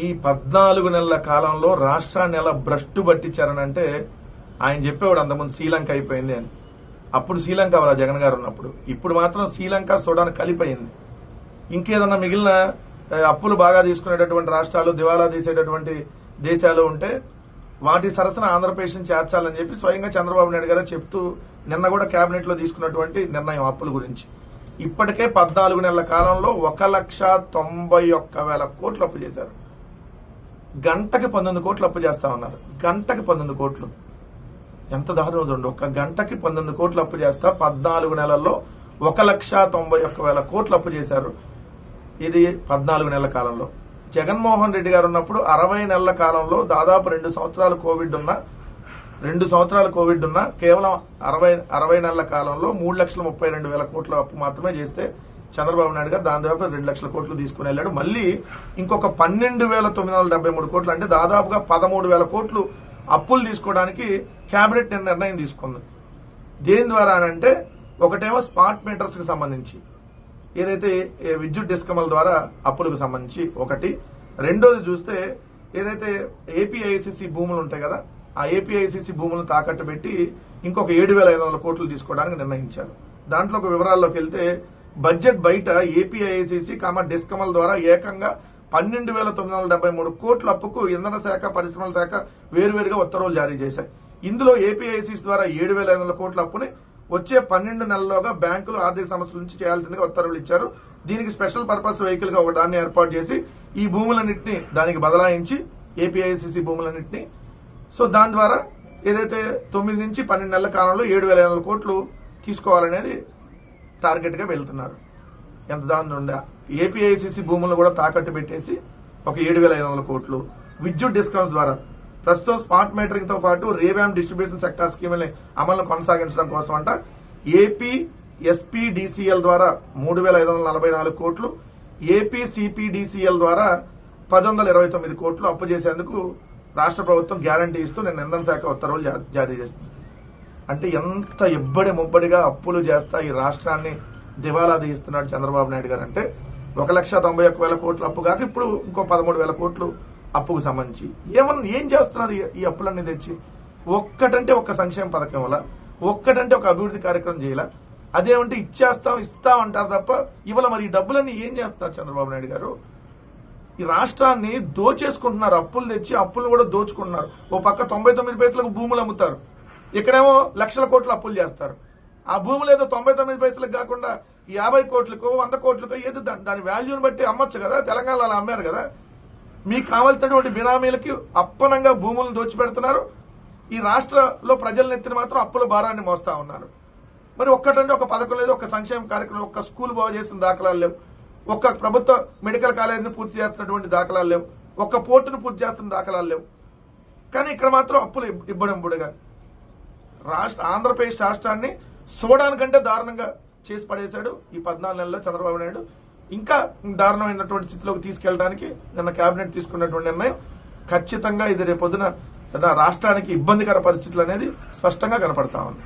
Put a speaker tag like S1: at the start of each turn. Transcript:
S1: ఈ పద్నాలుగు నెలల కాలంలో రాష్ట్రాన్ని ఎలా భ్రష్టు పట్టించారని అంటే ఆయన చెప్పేవాడు అంతకుముందు శ్రీలంక అయిపోయింది అని. అప్పుడు శ్రీలంక అవరా జగన్ గారు ఉన్నప్పుడు. ఇప్పుడు మాత్రం శ్రీలంక సుడాన్ కలిపోయింది. ఇంకేదన్నా మిగిలిన అప్పులు బాగా తీసుకునేటటువంటి రాష్ట్రాలు దివాలా తీసేటటువంటి దేశాలు ఉంటే వాటి సరసన ఆంధ్రప్రదేశ్ చేర్చాలని చెప్పి స్వయంగా చంద్రబాబు నాయుడు గారు చెప్తూ నిన్న కూడా కేబినెట్లో తీసుకున్నటువంటి నిర్ణయం అప్పుల గురించి. ఇప్పటికే పద్నాలుగు నెలల కాలంలో ఒక లక్ష తొంభై ఒక్క వేల కోట్లు అప్పు చేశారు. గంటకి పంతొమ్మిది కోట్లు అప్పు చేస్తా ఉన్నారు. గంటకి పంతొమ్మిది కోట్లు. ఎంత దారుణం చూడండి. ఒక గంటకి పంతొమ్మిది కోట్లు అప్పు చేస్తా పద్నాలుగు నెలల్లో ఒక లక్ష తొంభై ఒక్క వేల కోట్లు అప్పు చేశారు. ఇది పద్నాలుగు నెలల కాలంలో. జగన్మోహన్ రెడ్డి గారు ఉన్నప్పుడు అరవై నెలల కాలంలో దాదాపు రెండు సంవత్సరాలు కోవిడ్ ఉన్న రెండు సంవత్సరాలు కోవిడ్ ఉన్న కేవలం అరవై అరవై నెలల కాలంలో మూడు లక్షల ముప్పై రెండు వేల కోట్ల అప్పు మాత్రమే చేస్తే చంద్రబాబు నాయుడు గారు దాని దాదాపు రెండు లక్షల కోట్లు తీసుకుని వెళ్ళాడు. మళ్ళీ ఇంకొక పన్నెండు వేల తొమ్మిది వందల డెబ్బై మూడు కోట్లు అంటే దాదాపుగా పదమూడు వేల కోట్లు అప్పులు తీసుకోవడానికి కేబినెట్ నిర్ణయం తీసుకుంది. దేని ద్వారా అంటే ఒకటేమో స్మార్ట్ మీటర్స్కి సంబంధించి. ఏదైతే విద్యుత్ డిస్కమల ద్వారా అప్పులకు సంబంధించి ఒకటి. రెండోది చూస్తే ఏదైతే ఏపీఐసిసి భూములు ఉంటాయి కదా ఆ ఏపీఐసిసి భూములను తాకట్టు పెట్టి ఇంకొక ఏడు వేల ఐదు వందల కోట్లు తీసుకోవడానికి నిర్ణయించారు. దాంట్లో ఒక వివరాల్లోకి వెళ్తే బడ్జెట్ బయట ఏపీఐసిసి కామ డిస్కమల ద్వారా ఏకంగా పన్నెండు వేల తొమ్మిది వందల డెబ్బై మూడు కోట్ల అప్పుకు ఇంధన శాఖ పరిశ్రమల శాఖ వేరువేరుగా ఉత్తర్వులు జారీ చేశాయి. ఇందులో ఏపీఐసిసి ద్వారా ఏడు వేల ఐదు వందల కోట్ల అప్పుని వచ్చే పన్నెండు నెలల్లోగా బ్యాంకులు ఆర్థిక సంస్థల నుంచి చేయాల్సిందిగా ఉత్తర్వులు ఇచ్చారు. దీనికి స్పెషల్ పర్పస్ వెహికల్గా ఒక దాన్ని ఏర్పాటు చేసి ఈ భూములన్నింటినీ దానికి బదలాయించి ఏపీఐసిసి భూములన్నింటినీ. సో దాని ద్వారా ఏదైతే తొమ్మిది నుంచి పన్నెండు నెలల కాలంలో ఏడు వేల ఐదు వందల కోట్లు తీసుకోవాలనేది టార్గెట్గా వెళ్తున్నారు. ఎంత దాని నుండా? ఏపీఐసిసి భూములను కూడా తాకట్టు పెట్టేసి ఒక ఏడు వేల ఐదు వందల కోట్లు. విద్యుత్ డిస్కౌంట్స్ ద్వారా. ప్రస్తుతం స్మార్ట్ మీటరింగ్తో పాటు రేవామ్ డిస్ట్రిబ్యూషన్ సెక్టార్ స్కీమ్ని అమలును కొనసాగించడం కోసం అంట ఏపీ ఎస్పీడీసీఎల్ ద్వారా మూడు వేల ఐదు వందల నలభై నాలుగు కోట్లు. ఏపీ సిపిడిసిఎల్ ద్వారా పది వందల ఇరవై తొమ్మిది కోట్లు అప్పు చేసేందుకు రాష్ట్ర ప్రభుత్వం గ్యారంటీ ఇస్తూ నేను ఇంధన శాఖ ఉత్తర్వులు జారీ చేస్తుంది అంటే ఎంత ఇబ్బడి ముబ్బడిగా అప్పులు చేస్తా ఈ రాష్ట్రాన్ని దివాలా తీస్తున్నాడు చంద్రబాబు నాయుడు గారు. అంటే ఒక లక్ష తొంభై ఒక్క వేల కోట్లు అప్పు కాక ఇప్పుడు ఇంకో పదమూడు వేల కోట్లు అప్పుకు సంబంధించి. ఏమన్నా ఏం చేస్తున్నారు ఈ- అప్పులన్నీ తెచ్చి? ఒక్కటంటే ఒక్క సంక్షేమ పథకం వల్ల ఒక్కటంటే ఒక అభివృద్ధి కార్యక్రమం చేయాల? అదేమంటే ఇచ్చేస్తాం ఇస్తాం అంటారు తప్ప ఇవాళ మరి ఈ డబ్బులన్నీ ఏం చేస్తారు చంద్రబాబు నాయుడు గారు? ఈ రాష్ట్రాన్ని దోచేసుకుంటున్నారు అప్పులు తెచ్చి అప్పులు కూడా దోచుకుంటున్నారు. ఓ పక్క తొంభై తొమ్మిది పైసలకు భూములు అమ్ముతారు. ఇక్కడేమో లక్షల కోట్లు అప్పులు చేస్తారు. ఆ భూములు ఏదో తొంభై తొమ్మిది పైసలకు కాకుండా యాభై కోట్లకు వంద కోట్లకు ఏదో దాని వాల్యూని బట్టి అమ్మొచ్చు కదా తెలంగాణలో అలా అమ్మారు కదా. మీకు కావలసినటువంటి బినామీలకి అప్పనంగా భూములను దోచిపెడుతున్నారు. ఈ రాష్ట్రంలో ప్రజల ఎత్తిన మాత్రం అప్పుల భారాన్ని మోస్తా ఉన్నారు. మరి ఒక్కటంటే ఒక పథకం లేదు ఒక సంక్షేమ కార్యక్రమం ఒక్క స్కూల్ బాగు చేసిన దాఖలాలు లేవు. ఒక్క ప్రభుత్వ మెడికల్ కాలేజీని పూర్తి చేస్తున్నటువంటి దాఖలాలు లేవు. ఒక్క పోర్టును పూర్తి చేస్తున్న దాఖలాలు లేవు. కానీ ఇక్కడ మాత్రం అప్పులు ఇవ్వడం ఇబ్బడంబుడుగా. రాష్ట్ర ఆంధ్రప్రదేశ్ రాష్ట్రాన్ని చూడడానికంటే దారుణంగా చేసి పడేశాడు ఈ పద్నాలుగు నెలల్లో చంద్రబాబు నాయుడు. ఇంకా దారుణమైనటువంటి స్థితిలోకి తీసుకెళ్ళడానికి నిన్న కేబినెట్ తీసుకున్నటువంటి నిర్ణయం ఖచ్చితంగా ఇది రేపొద్దున రాష్ట్రానికి ఇబ్బందికర పరిస్థితులు అనేది స్పష్టంగా కనపడతా ఉంది.